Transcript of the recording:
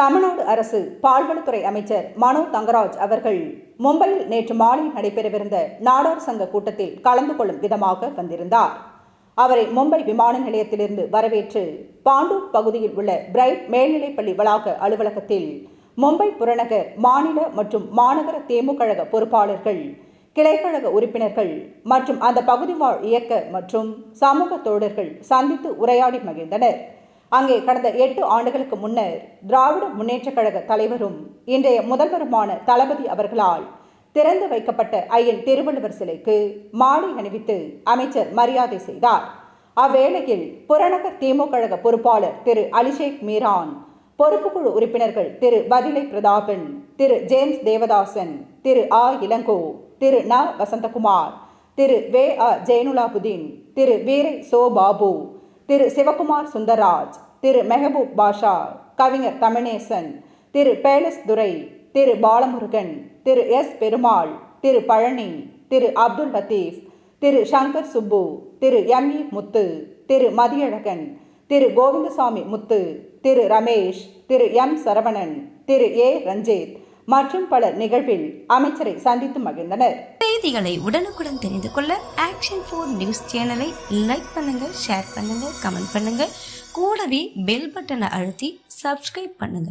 தமிழ்நாடு அரசு பால்வளத்துறை அமைச்சர் மனோ தங்கராஜ் அவர்கள் மும்பையில் நேற்று மாலை நடைபெறவிருந்த நாடார் சங்க கூட்டத்தில் கலந்து கொள்ளும் விதமாக வந்திருந்தார். அவரை மும்பை விமான நிலையத்திலிருந்து வரவேற்று பாண்டூர் பகுதியில் உள்ள பிரைட் மேல்நிலைப்பள்ளி வளாக அலுவலகத்தில் மும்பை புறநகர் மாநில மற்றும் மாநகர தேமுகழக பொறுப்பாளர்கள் கிளைக்கழக உறுப்பினர்கள் மற்றும் அந்த பகுதி வாழ் இயக்க மற்றும் சமூக தோழர்கள் சந்தித்து உரையாடி மகிழ்ந்தனர். அங்கே கடந்த எட்டு ஆண்டுகளுக்கு முன்னர் திராவிட முன்னேற்றக் கழக தலைவரும் இன்றைய முதல்வருமான தளபதி அவர்களால் திறந்து வைக்கப்பட்ட ஐயன் திருவள்ளுவர் சிலைக்கு மாலை அணிவித்து அமைச்சர் மரியாதை செய்தார். அவ்வேளையில் புறநகர் திமுக கழக பொறுப்பாளர் திரு அலிஷேக் மீரான் பொறுப்புக்குழு உறுப்பினர்கள் திரு பதிலை பிரதாபன் திரு ஜேம்ஸ் தேவதாசன் திரு ஆ இளங்கோ திரு ந வசந்தகுமார் திரு வே அ ஜெயனுலாபுதீன் திரு வீரை சோ பாபு திரு சிவகுமார் சுந்தராஜ் திரு மெஹபூப் பாஷா கவிஞர் Tamizhesan Thiru Palace Durai Thiru Balamurugan Thiru S Perumal Thiru Palani Thiru Abdul Latheef Thiru Shankar Subbu Thiru M E Muthu Thiru Mathiyazhagan Thiru Govindasamy Muthu Thiru Ramesh Thiru M Saravanan Thiru A Ranjith மற்றும் பலர் நிகழ்வில் அமைச்சரை சந்தித்து மகிழ்ந்தனர். செய்திகளை உடனுக்குடன் தெரிந்து கொள்ள ஆக்ஷன் ஃபோர் நியூஸ் சேனலை லைக் பண்ணுங்க ஷேர் பண்ணுங்க கமெண்ட் பண்ணுங்க. கூடவே பெல் பட்டனை அழுத்தி சப்ஸ்கிரைப் பண்ணுங்க.